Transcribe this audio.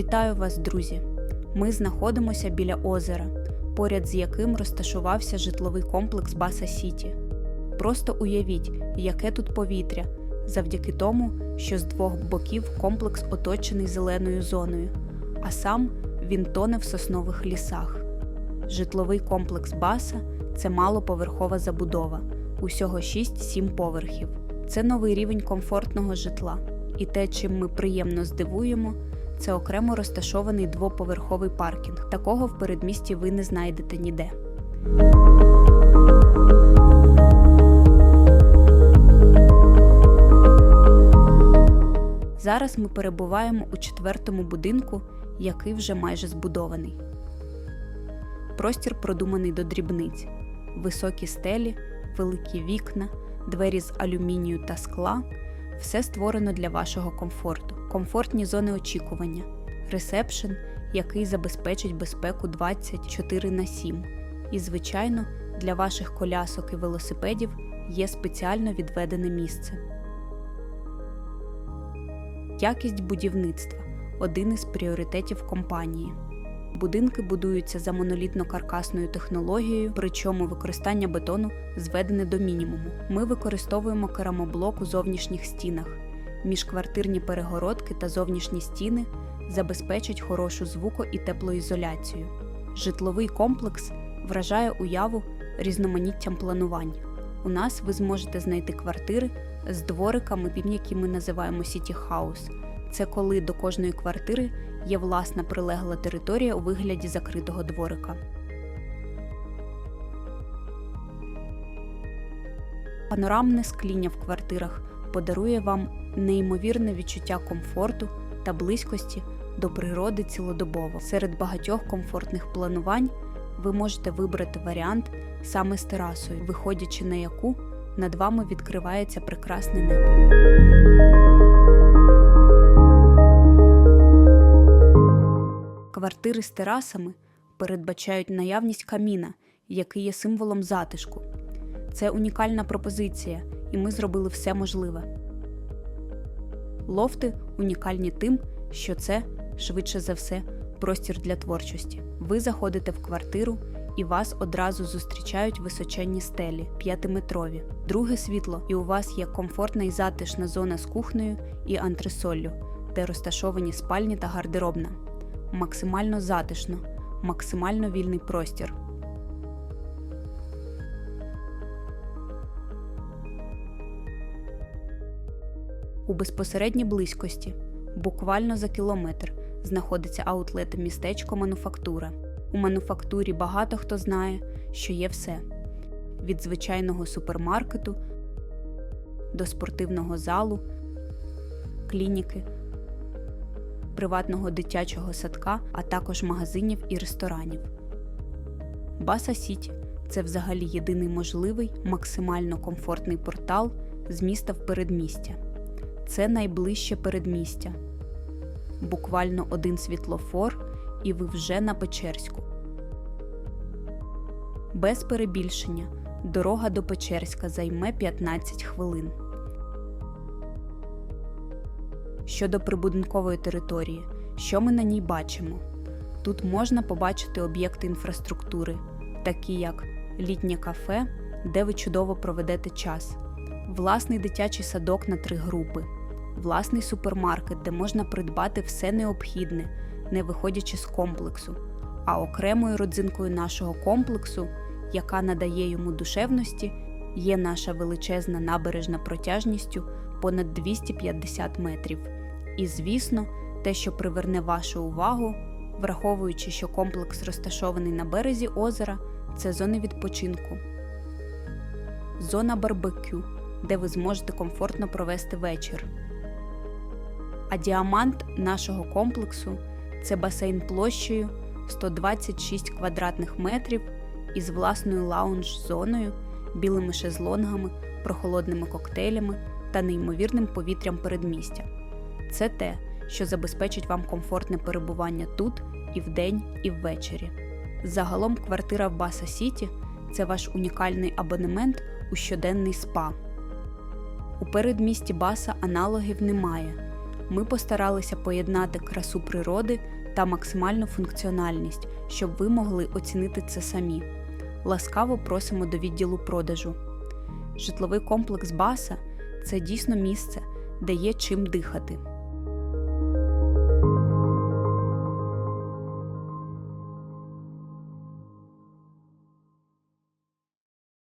Вітаю вас, друзі! Ми знаходимося біля озера, поряд з яким розташувався житловий комплекс Баса Сіті. Просто уявіть, яке тут повітря, завдяки тому, що з двох боків комплекс оточений зеленою зоною, а сам він тоне в соснових лісах. Житловий комплекс Баса це малоповерхова забудова, усього 6-7 поверхів. Це новий рівень комфортного житла. І те, чим ми приємно здивуємо, це окремо розташований двоповерховий паркінг. Такого в передмісті ви не знайдете ніде. Зараз ми перебуваємо у четвертому будинку, який вже майже збудований. Простір продуманий до дрібниць, високі стелі, великі вікна, двері з алюмінію та скла. Все створено для вашого комфорту, комфортні зони очікування, ресепшн, який забезпечить безпеку 24 на 7. І, звичайно, для ваших колясок і велосипедів є спеціально відведене місце. Якість будівництва один із пріоритетів компанії. Будинки будуються за монолітно-каркасною технологією, причому використання бетону зведене до мінімуму. Ми використовуємо керамоблок у зовнішніх стінах. Міжквартирні перегородки та зовнішні стіни забезпечать хорошу звуко- і теплоізоляцію. Житловий комплекс вражає уяву різноманіттям планувань. У нас ви зможете знайти квартири з двориками, які ми називаємо City House. Це коли до кожної квартири є власна прилегла територія у вигляді закритого дворика. Панорамне скління в квартирах подарує вам неймовірне відчуття комфорту та близькості до природи цілодобово. Серед багатьох комфортних планувань ви можете вибрати варіант саме з терасою, виходячи на яку над вами відкривається прекрасне небо. Квартири з терасами передбачають наявність каміна, який є символом затишку. Це унікальна пропозиція, і ми зробили все можливе. Лофти унікальні тим, що це, швидше за все, простір для творчості. Ви заходите в квартиру і вас одразу зустрічають височенні стелі, п'ятиметрові, друге світло, і у вас є комфортна і затишна зона з кухнею і антресоллю, де розташовані спальні та гардеробна. Максимально затишно, максимально вільний простір. У безпосередній близькості, буквально за кілометр, знаходиться аутлет містечко Мануфактура. У мануфактурі багато хто знає, що є все: від звичайного супермаркету до спортивного залу, клініки, приватного дитячого садка, а також магазинів і ресторанів. Баса Сіті це взагалі єдиний можливий максимально комфортний портал з міста в передмістя. Це найближче передмістя. Буквально один світлофор, і ви вже на Печерську. Без перебільшення дорога до Печерська займе 15 хвилин. Щодо прибудинкової території, що ми на ній бачимо? Тут можна побачити об'єкти інфраструктури, такі як літнє кафе, де ви чудово проведете час, власний дитячий садок на три групи, власний супермаркет, де можна придбати все необхідне, не виходячи з комплексу, а окремою родзинкою нашого комплексу, яка надає йому душевності, є наша величезна набережна протяжністю понад 250 метрів. І, звісно, те, що приверне вашу увагу, враховуючи, що комплекс розташований на березі озера, це зони відпочинку, зона барбекю, де ви зможете комфортно провести вечір. А діамант нашого комплексу це басейн площею 126 квадратних метрів із власною лаунж-зоною, білими шезлонгами, прохолодними коктейлями та неймовірним повітрям передмістя. Це те, що забезпечить вам комфортне перебування тут і вдень, і ввечері. Загалом квартира в Баса Сіті це ваш унікальний абонемент у щоденний спа. У передмісті Баса аналогів немає, Ми постаралися поєднати красу природи та максимальну функціональність, щоб ви могли оцінити це самі. Ласкаво просимо до відділу продажу. Житловий комплекс Баса це дійсно місце, де є чим дихати.